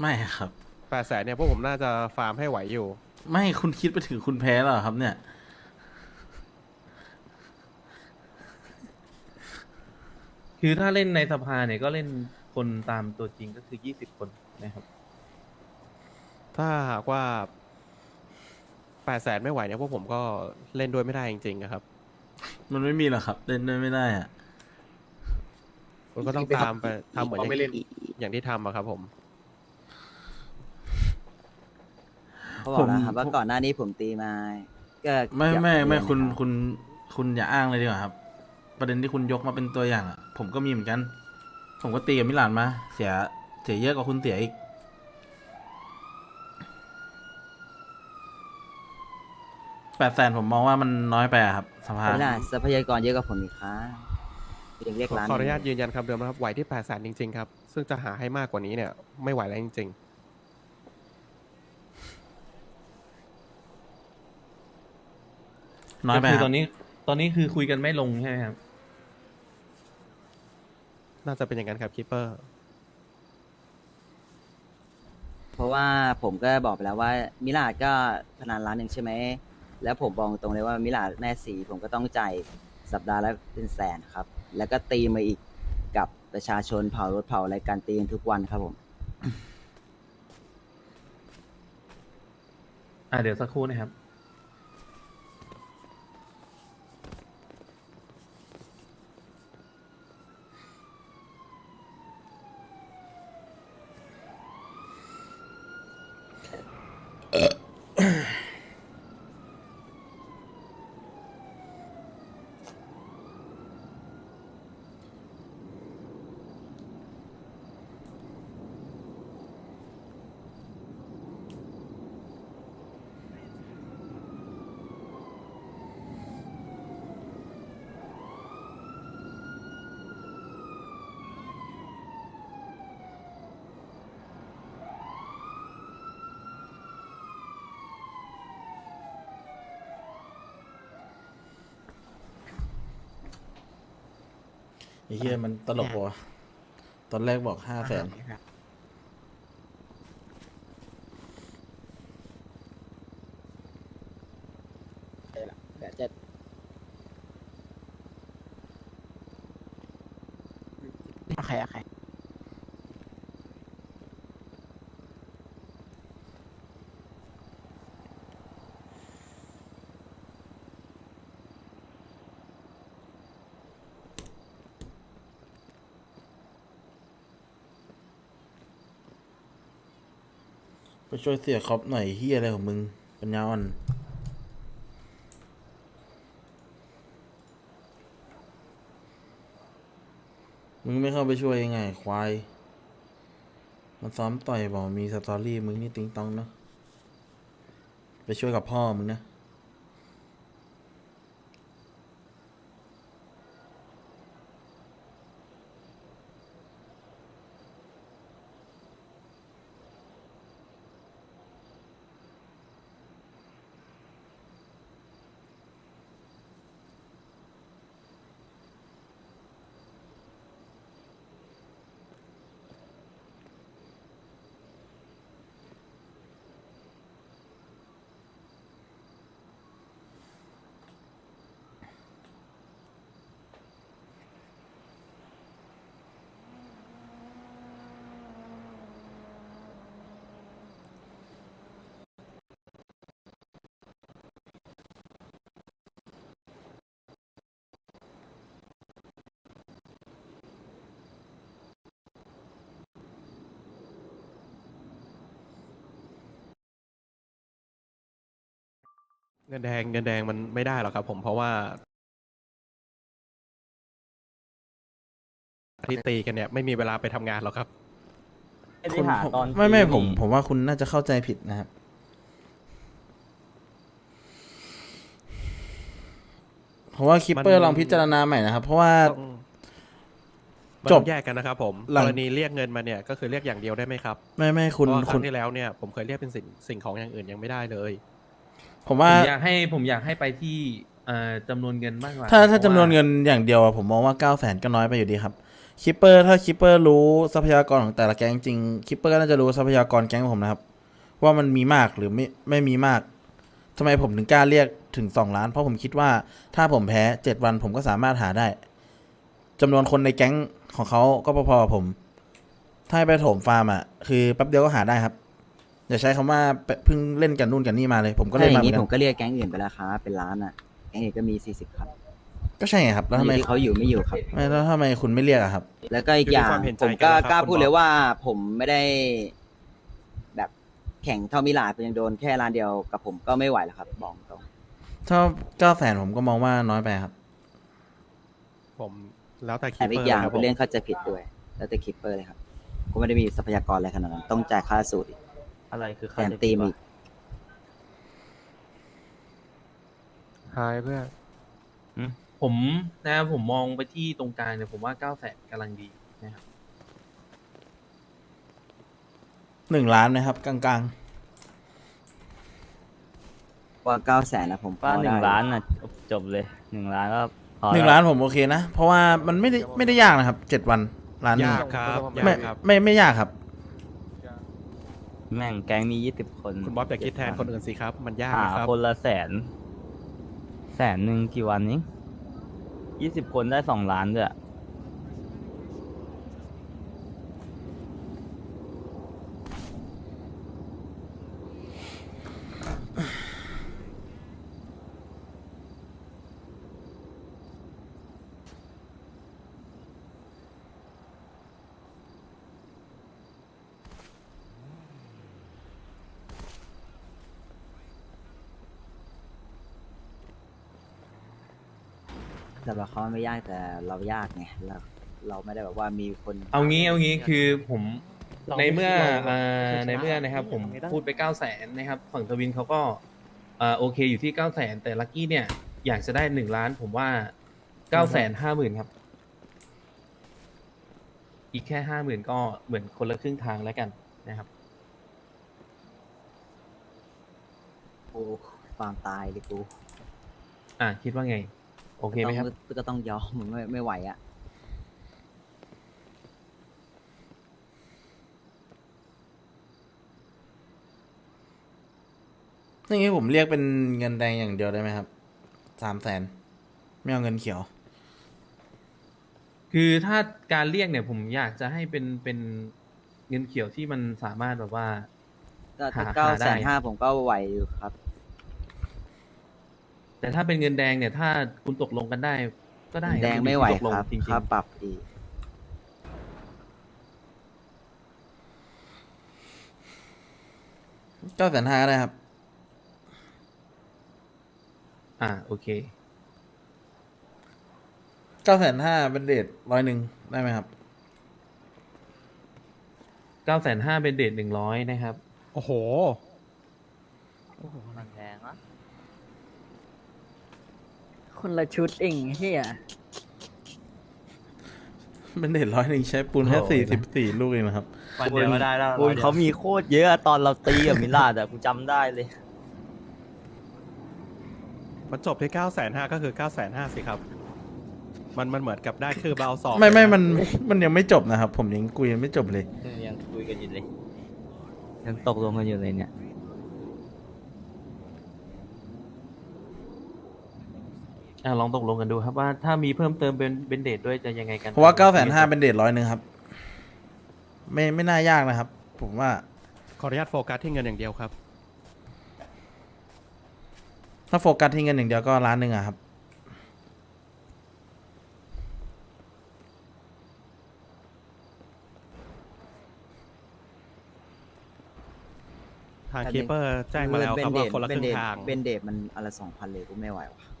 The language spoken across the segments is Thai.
ไม่ครับ แปดแสนเนี่ยพวกผมน่าจะฟาร์มให้ไหวอยู่ ไม่คุณคิดไปถึงคุณแพ้แล้วเหรอครับเนี่ย คือถ้าเล่นในสภาเนี่ยก็เล่นคนตามตัวจริงก็คือยี่สิบคนนะครับ ถ้าหากว่าแปดแสนไม่ไหวเนี่ยพวกผมก็เล่นด้วยไม่ได้จริงๆอะครับมันไม่มีหรอกครับ เล่นด้วยไม่ได้อะมันก็ต้องตามไปทำเหมือนอย่างที่อย่างที่ทำอะครับผม เขาบอกนะครับว่าก่อนหน้านี้ผมตีมาก็ไม่อยากไม่ไม่เรียนคุณนะครับคุณคุณอย่าอ้างเลยดีกว่าครับ ประเด็นที่คุณยกมาเป็นตัวอย่างอะผมก็มีเหมือนกัน ผมก็ตีกับมิลานมา เสียเสียเยอะกว่าคุณเสียอีก แปดแสนผมมองว่ามันน้อยไปอะครับสภาไม่ได้ทรัพยากรเยอะกว่าผมอีกครับยังเรียกขอร้านขออนุญาตยู่ยืนยันคำเดิมนะครับไหวที่แปดแสนจริงๆครับ ซึ่งจะหาให้มากกว่านี้เนี่ย ไม่ไหวแล้วจริง น้อยไปก็คือคตรัอบ นนี้ ตอนนี้คือคุยกันไม่ลงใช่ไหมครับๆน่าจะเป็นอย่างนั้นครับคิปเปอร์ เพราะว่าผมก็บอกไปแล้วว่ามิลาดก็พนันร้านหนึ่งใช่ไหม แล้วผมบอกตรงเลยว่ามิลาดแม่สีผมก็ต้องจ่ายสัปดาห์ละเป็นแสนครับ แล้วก็ตีมาอีกกับประชาชนเผารถเผาอะไรการตีกันทุกวันครับผม อ่าเดี๋ยวสักครู่นะครับ เหี้ยมันตลกว่ะตอนแรกบอกห้าแสนเดี๋ยวจะโอเคโอเคไช่วยเสียครอบหน่อยเฮียอะไรของมึง ปัญญาอ่อนมึงไม่เข้าไปช่วยยังไง ควาย มันซ้อมต่อยบอกมีสตอรี่มึงนี่ติงตองเนาะไปช่วยกับพ่อมึงนะ เงินแดงเงินแดงมันไม่ได้หรอกครับ ผมเพราะว่าที่ตีกันเนี่ยไม่มีเวลาไปทำงานหรอกครับคุณผมไม่ไม่ผม ผมว่าคุณน่าจะเข้าใจผิดนะครับ เพราะว่าคิปเปอมัร์น ลองพิจารณาใหม่นะครับ เพราะว่า ต้องมันจต้บองแยกกันนะครับ ผมหลักง รณีเรียกเงินมาเนี่ยก็คือเรียกอย่างเดียวได้ไหมครับไม่ไม่คุณเพราะว่าคคุรั้ณงที่แล้วเนี่ยผมเคยเรียกเป็นสิ่งสิ่งของอย่างอื่นยังไม่ได้เลย ผมผว่ามอยากให้ผมอยากให้ไปที่เอ่อจำนวนเงินมากกว่าถ้าถ้าพระจำนวนว่เงินอย่างเดียวอะผมมองว่าเก้าแสนก็น้อยไปอยู่ดีครับคิปเปอร์ถ้าคิปเปอร์รู้ทรัพยากรของแต่ละแก๊งจริงคิปเปอร์ก็น่าจะรู้ทรัพยากรแก๊งผมนะครับ ว่ามันมีมากหรือไม่ไม่มีมากทำไมผมถึงกล้าเรียกถึงสองล้าน เพราะผมคิดว่าถ้าผมแพ้เจ็ดวันผมก็สามารถหาได้จำนวนคนในแก๊งของเขาก็พอๆกับผม ถ้าให้ไปโถมฟาร์มอะคือแป๊บเดียวก็หาได้ครับ อย่าใช้คำว่าเพิ่งเล่นกันนู่นกันนี่มาเลย ผมก็ถ้าเล่นอมาย่างเหมืนี้อนผกัมนก็เรียกแก๊งอื่นไปแล้วครับเป็นล้านอะแก๊งอื่นก็มีสี่สิบครับก็ใช่ไงครับ แล้วทำไมที่เขาอยู่ไม่อยู่ครับ ไม่แล้วทำไมคุณไม่เรียกอะครับ แล้วก็อีกอย่างอยู่ที่ความเห็นใจผมกัก็นนะครับกล้าคุณพูดหมอเลยว่าผมไม่ได้ แบบแข่งเท่ามิลาดผมยังโดนแค่ร้านเดียวกับผมก็ไม่ไหวแล้วครับบอกตรงถ้าเก้าแสนผมก็มองว่าน้อยไปครับ ผมแล้วแต่คิแต่ปเปอีอกร์อย่างครับผเป็นมเรื่องเข้าใจผิดด้วย แล้วแต่คิปเปอร์เลยครับก็ไม่ได้มีทรัพยากรอะไรขนาดนั้นต้องจ่ายค่าสูตรอีก อะไรคือแถค่ามตีมอีก หายเพื่อนผมนะครับผมมองไปที่ตรงกลางเนี่ยผมว่าเก้าแสนกำลังดีนะครับหนึ่งล้านนะครับ กลางว่าเก้าแสนนะผมพป้าอหนึ่งได้ล้านอะจบจบเลยหนึ่งล้านก็พอๆหนึ่งแวล้านผมโอเคนะ เพราะว่ามันไม่ได้ไม่ได้ยากนะครับเจ็ดวันล้านหนึ่งยากครับไม่ยากครับ ไม่ไม่ยากครับ แม่งแก๊งมียี่สิบคนคุณบ๊อบอย่าคิดแทนคนอื่นสิครับ มันยากหานะครับ คนละแสน แสนหนึ่งกี่วันนี้ยี่สิบคนได้สองล้านด้วยแต่ เขาไม่ยากแต่เรายากไงเราเราไม่ได้แบบว่ามีคนเอางี้เอางี้คือผมเราในเมื่อเราอ่าเราชนะในเมื่อนะครับ ผมไม่ได้พูดไปเก้าแสนนะครับ ฝั่งทวินเขาก็อ่าโอเคอยู่ที่เก้าแสนแต่ลักกี้เนี่ย อยากจะได้หนึ่งล้าน ผมว่าเก้าแสนห้าหมื่นครับ อีกแค่ห้าหมื่นก็เหมือนคนละครึ่งทางแล้วกันนะครับกูฟาร์มตายเลยกูอ่าคิดว่าไง โอเคไหมครับ ก็ต้องก็ต้องยอมมึงไม่ไม่ไหวอะ อย่างนี้ผมเรียกเป็นเงินแดงอย่างเดียวได้ไหมครับ สามแสน ไม่เอาเงินเขียว คือถ้าการเรียกเนี่ยผมอยากจะให้เป็นเป็นเงินเขียวที่มันสามารถแบบว่า ก็หาเก้าหาได้ แสนห้าผมก็ไหวอยู่ครับ แต่ถ้าเป็นเงินแดงเนี่ย ถ้าคุณตกลงกันได้ ก็ได้แดงอยู่ที่ไม่ไหวตกลงครับจริงๆค่าปรับอีก เก้าแสนห้าก็ได้ครับอ่าโอเค เก้าแสนห้าเป็นเดทร้อยหนึ่งได้ไหมครับ เก้าแสนห้าเป็นเดทหนึ่งร้อยนะครับ โอ้โหมันแพงอะ คนละชุดเองเฮียเป็นเดทร้อยหนึ่งใช้ปูนแค่สี่สิบสี่ลูกเองนะครับ วันเดียวก็ได้แล้วคุณเขามีโคตรเยอะอะตอนเราตีกับมิลาดอะกูจำได้เลย มันจบที่เก้าแสนห้าก็คือเก้าแสนห้าสิครับ มันมันเหมือนกับได้คือเบาสองไม่ไม่เลยะมันมันยังไม่จบนะครับ ผมยังคุยยังไม่จบเลย ยังคุยกันอยู่เลย ยังตกลงกันอยู่เลยเนี่ย อ่าลองตกลงกันดูครับว่าถ้ามีเพิ่มเติมเป็นเป็นเดทด้วยจะยังไงกันเพราะว่าเก้าแสนห้าเป็นเดทร้อยหนึ่งครับ ไม่ไม่น่ายากนะครับ ผมว่าขออนุญาตโฟกัสที่เงินอย่างเดียวครับ ถ้าโฟกัสที่เงินอย่างเดียวก็ล้านหนึ่งอะครับ ทางคีเปอร์แจ้งมาแล้วครับว่าคนละครึ่งทาง เบนเดทมันอะไรสองพันเลยกูไม่ไหวว่ะ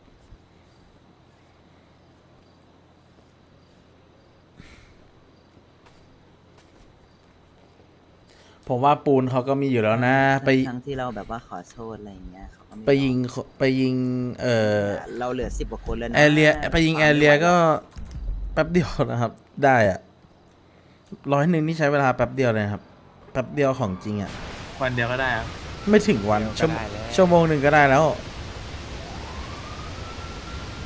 ผมว่าปูนเขาก็มีอยู่แล้วนะ ไปทั้งที่เราแบบว่าขอโทษอะไรอย่างเงี้ยเขาก็ม่ไปยิงไปยิง เอ่อเราเหลือสิบกว่าคนแล้วนะแอเรียไปยิงแอเรียก็แป๊บเดียวนะครับ ได้อะร้อยหนึ่งนี่ใช้เวลาแป๊บเดียวเลยนะครับแป๊บเดียวของจริงอะวันเดียวก็ได้ครับ ไม่ถึงวันชั่วโมงชั่วโมงหนึ่งก็ได้แล้ว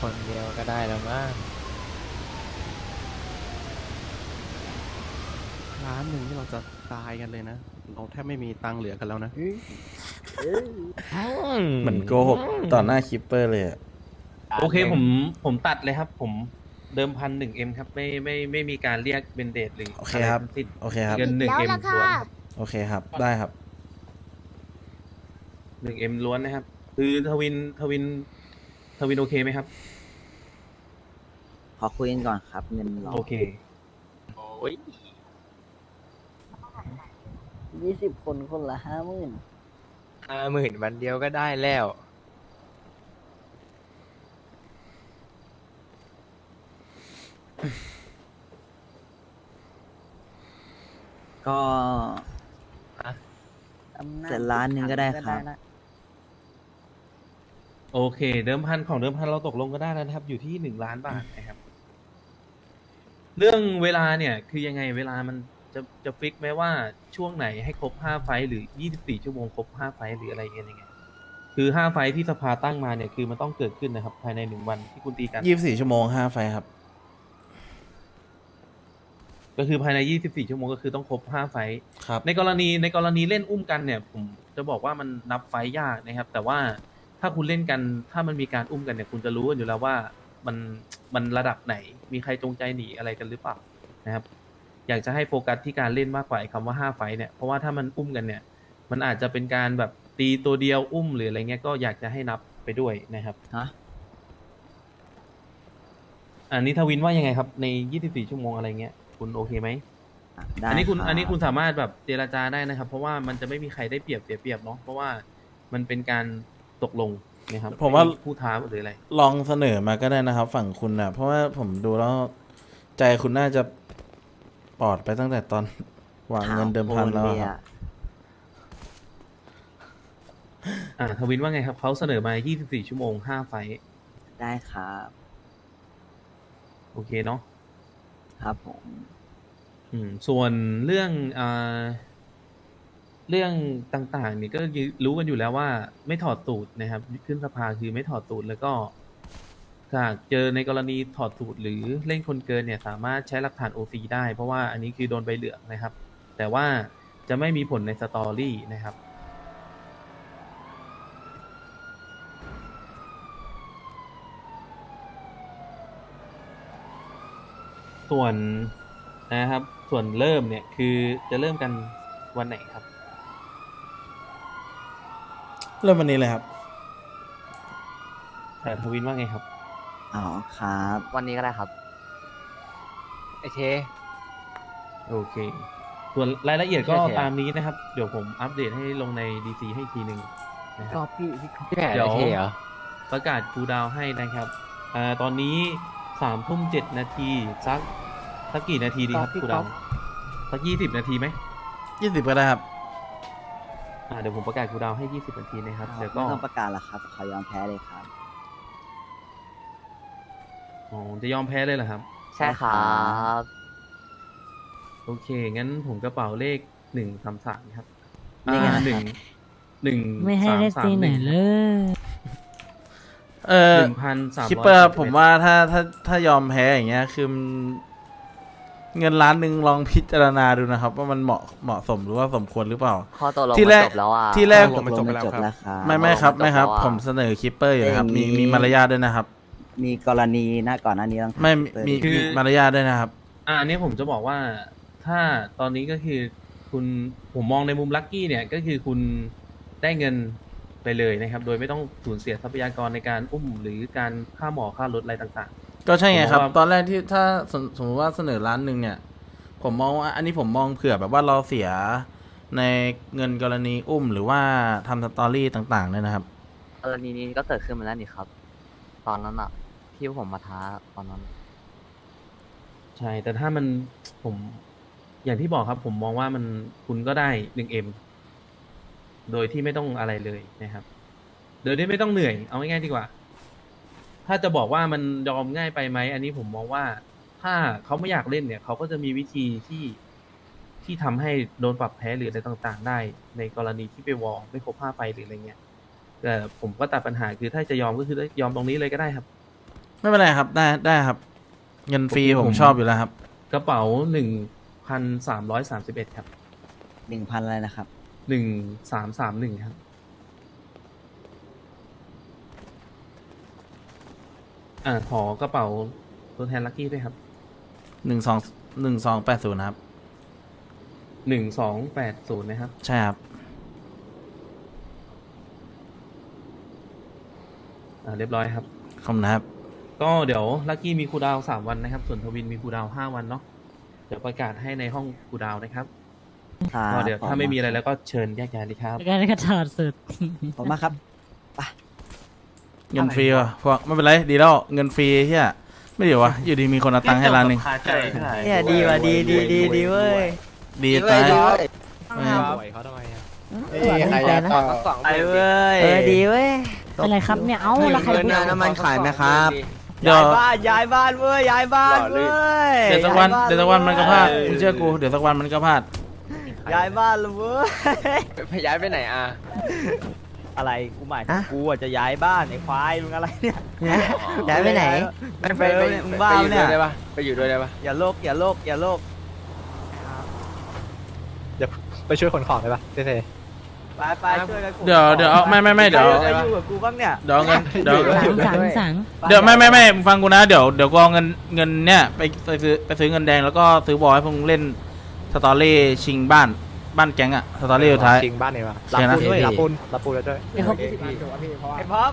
คนเดียวก็ได้แล้วมั้งล้านหนึ่งที่เราจะ ตายกันเลยนะ เราแทบไม่มีตังค์เหลือกันแล้วนะเหมือนโกหกต่อหน้าคิปเปอร์เลยอะโอเคผมผมตัดเลยครับ ผมเดิมพันหนึ่งเอ็มครับ ไม่ไม่ไม่มีการเรียกเบนเดตหรือโอเคครับะไทั้งสิ้นโอเคครับ เงินหนึ่งแล้วเอ็มล่ะล้วนค่ะ โอเคครับ ได้ครับ หนึ่งเอ็มล้วนนะครับ คือทวินทวิน ทวินโอเคไหมครับ ขอคุยกันก่อนครับเงินรอโอเค ยี่สิบคนคนละห้าหมื่นห้าหมื่นวันเดียวก็ได้แล้ว ก็อำจเสร็จล้านหนึ่งก็ได้ครับละโอเค เดิมพันของเดิมพันเราตกลงก็ได้แล้วนะครับ อยู่ที่หนึ่งล้านบาทนะครับ เรื่องเวลาเนี่ย คือยังไงเวลามัน จะจะฟิกไหมว่าช่วงไหนให้ครบห้าไฟล์หรือยี่สิบสี่ชั่วโมงครบห้าไฟล์หรืออะไรเงี้ยยังไงคือห้าไฟล์ที่สภาตั้งมาเนี่ยคือมันต้องเกิดขึ้นนะครับ ภายในหนึ่งวันที่คุณตีกัน ยี่สิบสี่ชั่วโมงห้าไฟครับ ก็คือภายในยี่สิบสี่ชั่วโมงก็คือต้องครบห้าไฟล์ครับ ในกรณีในกรณีเล่นอุ้มกันเนี่ย ผมจะบอกว่ามันนับไฟต์ยากนะครับ แต่ว่าถ้าคุณเล่นกันถ้ามันมีการอุ้มกันเนี่ย คุณจะรู้กันอยู่แล้วว่ามันมันระดับไหนมีใครจงใจหนีอะไรกันหรือเปล่านะครับ อยากจะให้โฟกัสที่การเล่นมากกว่าไอ้คำว่าห้าไฟต์เนี่ยเพราะว่าถ้ามันอุ้มกันเนี่ย มันอาจจะเป็นการแบบตีตัวเดียวอุ้มหรืออะไรเงี้ยก็อยากจะให้นับไปด้วยนะครับ ฮะ อันนี้ทวินว่ายังไงครับใน 24 ชั่วโมงอะไรเงี้ยคุณโอเคไหมได้อันนี้คุณรับอันนี้คุณสามารถแบบเจรจาได้นะครับ เพราะว่ามันจะไม่มีใครได้เปรียบเสียเปรียบเนาะเพราะว่ามันเป็นการตกลงนะครับผมว่า ไผู้ท้าหรืออะไรลองเสนอมาก็ได้นะครับ ฝั่งคุณนะเพราะว่าผมดูแล้วใจคุณน่าจะ ปลอดไปตั้งแต่ตอนวางเงินเดิมพันแล้วโออะเยครับอ่าทวินว่าไงครับ เขาเสนอมา 24 ชั่วโมง 5 ไฟท์ได้ครับ โอเคเนาะ ครับผม อืม ส่วนเรื่องอ่าเรื่องต่างๆเนี่ยก็รู้กันอยู่แล้วว่า ไม่ถอดสูตรนะครับ ขึ้นสภาคือไม่ถอดสูตรแล้วก็ หากเจอในกรณีถอดสูตรหรือเล่นคนเกินเนี่ยสามารถใช้หลักฐาน OC ได้ เพราะว่าอันนี้คือโดนใบเหลืองนะครับ แต่ว่าจะไม่มีผลในสตอรี่นะครับ ส่วนนะครับ ส่วนเริ่มเนี่ยคือจะเริ่มกันวันไหนครับ เริ่มวันนี้เลยครับแต่ทวินว่าไงครับ อ๋อครับวันนี้ก็ได้ครับโอเค โอเค ส่วนรายละเอียดก็โอเคตามนี้นะครับ เดี๋ยวผมอัปเดตให้ลงใน DC ให้อีกทีหนึ่งนะคก็รับพี่พี่ก็พี่แผนเดี๋ยวโอเคเหรอ ประกาศคูลดาวน์ให้นะครับอ่าตอนนี้สามทุ่มเจ็ดนาทีสักสักกี่นาทีดีครับคูลดาวน์สักยี่สิบนาทีไหมยี่สิบก็ได้ครับอ่าเดี๋ยวผมประกาศคูลดาวน์ให้ยี่สิบนาทีนะครับเดี๋ยวก็ไม่ต้องประกาศละครับขอยอมแพ้เลยครับ อ๋อจะยอมแพ้เลยเหรอครับ ใช่ครับโอเค งั้นผมกระเป๋าเลขหนึ่งสามสามครับเลขอะไรครับหนึ่งหนึ่งไม่ให้ได้สามตีสามไหนนึ่งเลย เออหนึ่งพันสามคิปเปอร์ผมว่าถ้าถ้าถ้ายอมแพ้อย่างเงี้ยคือมันเงินล้านหนึ่งลองพิจารณาดูนะครับ ว่ามันเหมาะเหมาะสมหรือว่าสมควรหรือเปล่า ข้อตกลงที่มันแรกจบแล้วอะ ที่แรก ตกลงมันจบไปแล้วจบครับแล้วครับ ไม่ไม่ครับมันจบไม่ครับแล้วอะผมเสนอคิปเปอร์อยู่นะครับ มีอย่างนี้มีมารยาทด้วยนะครับ มีกรณีหน้าก่อนหน้านี้ต้องไม่เปิดมีมีมารยาทด้วยนะครับ อ่าอันนี้ผมจะบอกว่าถ้าตอนนี้ก็คือคุณผมมองในมุมลัคกี้เนี่ยก็คือคุณได้เงินไปเลยนะครับ โดยไม่ต้องสูญเสียทรัพยากรในการอุ้มหรือการค่าหมอค่ารถอะไรต่าง ก็ใช่ไงครับ ผมว่า ตอนแรกที่ถ้าสมสมมติว่าเสนอล้านหนึ่งเนี่ย ผมมองว่าอันนี้ผมมองเผื่อแบบว่าเราเสียในเงินกรณีอุ้มหรือว่าทำสตอรี่ต่างๆเนี่ยนะครับ กรณีนี้ก็เกิดขึ้นมาแล้วนี่ครับ ตอนนั้นอะ ที่ผมมาท้าตอนนั้น ใช่ แต่ถ้ามันผมอย่างที่บอกครับ ผมมองว่ามันคุณก็ได้หนึ่งเอ็มโดยที่ไม่ต้องอะไรเลยนะครับ โดยที่ไม่ต้องเหนื่อย เอาง่ายๆดีกว่า ถ้าจะบอกว่ามันยอมง่ายไปไหม อันนี้ผมมองว่า ถ้าเขาไม่อยากเล่นเนี่ย เขาก็จะมีวิธีที่ที่ทำให้โดนปรับแพ้หรืออะไรต่างๆ ได้ ในกรณีที่ไปวอลไม่ครบห้าไฟหรืออะไรเงี้ยแต่ผมก็ตัดปัญหาคือถ้าจะยอมก็คือ ยอมตรงนี้เลยก็ได้ครับ ไม่เป็นไรครับ ได้ได้ครับ เงินฟรีผมผมชอบอยู่แล้วครับ กระเป๋าหนึ่งพันสามร้อยสามสิบเอ็ดครับหนึ่งพันอะไรนะครับ หนึ่งสามสามหนึ่งครับ อ่าขอกระเป๋าตัวแทนลักกี้ด้วยครับหนึ่งสองหนึ่งสองแปดศูนย์ครับ หนึ่งสองแปดศูนย์นะครับ ใช่ครับ อ่าเรียบร้อยครับ ขอบคุณนะครับ ก็เดี๋ยวลักกี้มีครูดาวสามวันนะครับ ส่วนทวินมีครูดาวห้าวันเนาะเดี๋ยวประกาศให้ในห้องครูดาวนะครับครับก็เดี๋ยวถ้าไม่มีอะไรแล้วก็เชิญแยกย้ายเลยครับการกระถอดสุดขอบคุณมากครับเงินฟรีว่ะพวกไม่เป็นไรดีแล้วเงินฟรีเฮียไม่เดี๋ยววะอยู่ดีมีคนเอาตังค์ให้ร้านหนึ่งเนี่ยดีว่ะดีดีดีดีเว้ยดีตายปล่อยเขาทำไมอะใครนะไอ้เว้ยเออดีเว้ยอะไรครับเนี่ยเอ้าแล้วใครพูดน้ำมันขายไหมครับ เดี๋ยวย้ายบ้านย้ายบ้านเว้ยย้ายบ้านเว้ยเดี๋ยวสักวันาบ้าเดี๋ยวสักวันมันก็พลาดมึงเชื่อกูเดี๋ยวสักวันมันก็พลาดย้ายบ้านเลยเว้ยไปย้ายไปไหนอะอะไรกูหมายถึงกูอะจะย้ายบ้านไอ้ควายมึงอะไรเนี่ยย้ายไปไหนไปไปไปมึงบ้าปะเนี่ยไปอยู่ด้วยได้ปะอย่าโลกอย่าโลกอย่าโลกไปช่วยขนของได้ปะเท่ ไปไปช่วยกันขนเดี๋ยวเดี๋ยวเอาไม่ไม่ไม่เดี๋ยว ใครอยู่กับกูบ้างเนี่ย เดี๋ยวเอาเงินเดี๋ยวสังสังสัง เดี๋ยวไม่ไม่ไม่มึงฟังกูนะเดี๋ยวเดี๋ยวกูเอาเงินเงินเนี่ยไปไปซื้อไปซื้อเงินแดงแล้วก็ซื้อบอลให้พวกมึงเล่นสตอรี่ชิงบ้านบ้านแก๊งอะสตอรี่สุดท้าย จริงบ้านไหนวะเชียร์นะด้วยรับปูนรับปูนแล้วด้วยเดี๋ยวเขา ไอ้พ็อป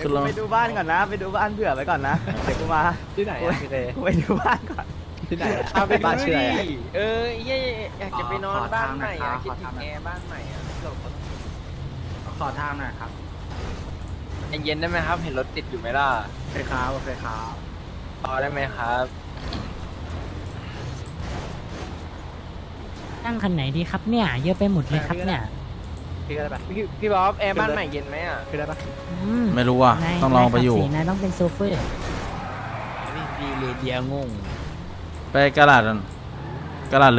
ขึ้เดี๋ยนวรถกูไปดูบ้านก่อนนะ ไปดูบ้านเผื่อไว้ก่อนนะ เดี๋ยวกูมาที่ไหนอะพี่เต้กูไปดูบ้านก่อน ที่ไหนอะอ้าวเป็นบ้านชื่ออะไรอะ เออเย่อยากจะไปนอนบ้านใหม่อะคิดถึงแอร์บ้านใหม่อะ ขอทางหน่อยครับเย็นๆได้ไหมครับ เห็นรถติดอยู่ไหมล่ะเคยครับเคยครับรอได้ไหมครับตั้งคันไหนดีครับเนี่ย เยอะไปหมดเลยครับเนี่ย พี่ก็ได้ปะพี่พี่บ๊อบแอร์บ้านใหม่เย็นไหมอะพี่ได้ปะอืมไม่รู้ว่ะนายต้องลองไปอยู่ นายขับสีนายต้องเป็นโซเฟอร์ ดีเลยเดียงง ไปกระดาษกันกระดาษเหลือง